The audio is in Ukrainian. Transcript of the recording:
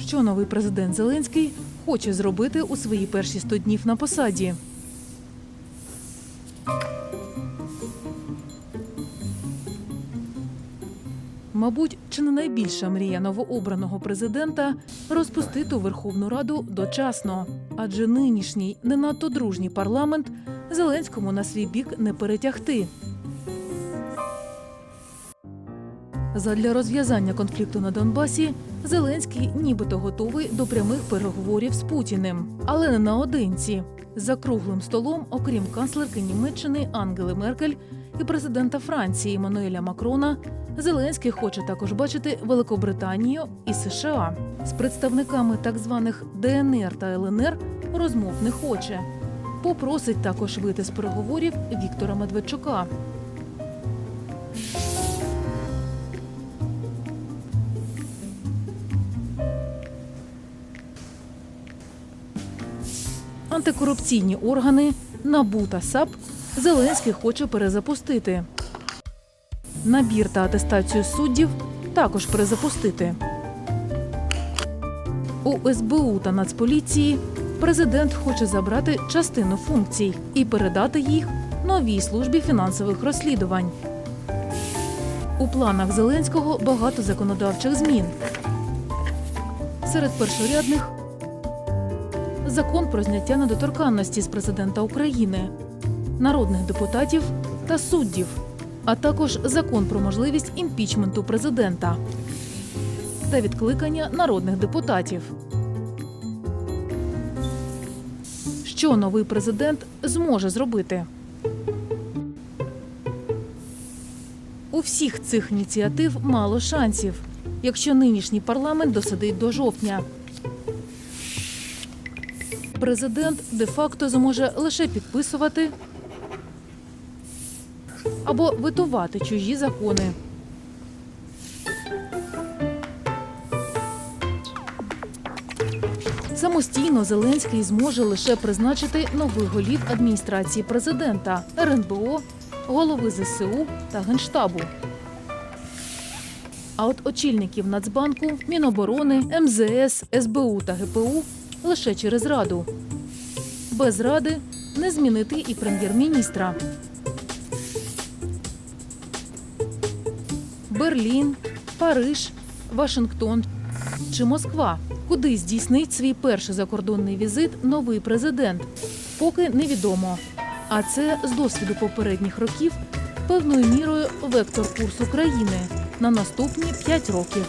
Що новий президент Зеленський хоче зробити у свої перші 100 днів на посаді? Мабуть, чи не найбільша мрія новообраного президента розпустити Верховну Раду дочасно, адже нинішній не надто дружній парламент Зеленському на свій бік не перетягти. Задля розв'язання конфлікту на Донбасі Зеленський нібито готовий до прямих переговорів з Путіним, але не наодинці. За круглим столом, окрім канцлерки Німеччини Ангели Меркель і президента Франції Мануеля Макрона, Зеленський хоче також бачити Великобританію і США. З представниками так званих ДНР та ЛНР розмов не хоче. Попросить також вийти з переговорів Віктора Медведчука. Антикорупційні органи НАБУ та САП Зеленський хоче перезапустити. Набір та атестацію суддів також перезапустити. У СБУ та Нацполіції президент хоче забрати частину функцій і передати їх новій службі фінансових розслідувань. У планах Зеленського багато законодавчих змін. Серед першорядних закон про зняття недоторканності з президента України, народних депутатів та суддів, а також закон про можливість імпічменту президента та відкликання народних депутатів. Що новий президент зможе зробити? У всіх цих ініціатив мало шансів, якщо нинішній парламент досидить до жовтня. Президент де-факто зможе лише підписувати або витувати чужі закони. Самостійно Зеленський зможе лише призначити нових голів адміністрації президента, РНБО, голови ЗСУ та Генштабу. А от очільників Нацбанку, Міноборони, МЗС, СБУ та ГПУ лише через раду. Без ради не змінити і прем'єр-міністра. Берлін, Париж, Вашингтон чи Москва, куди здійснить свій перший закордонний візит новий президент, поки невідомо. А це з досвіду попередніх років певною мірою вектор курсу країни на наступні 5 років.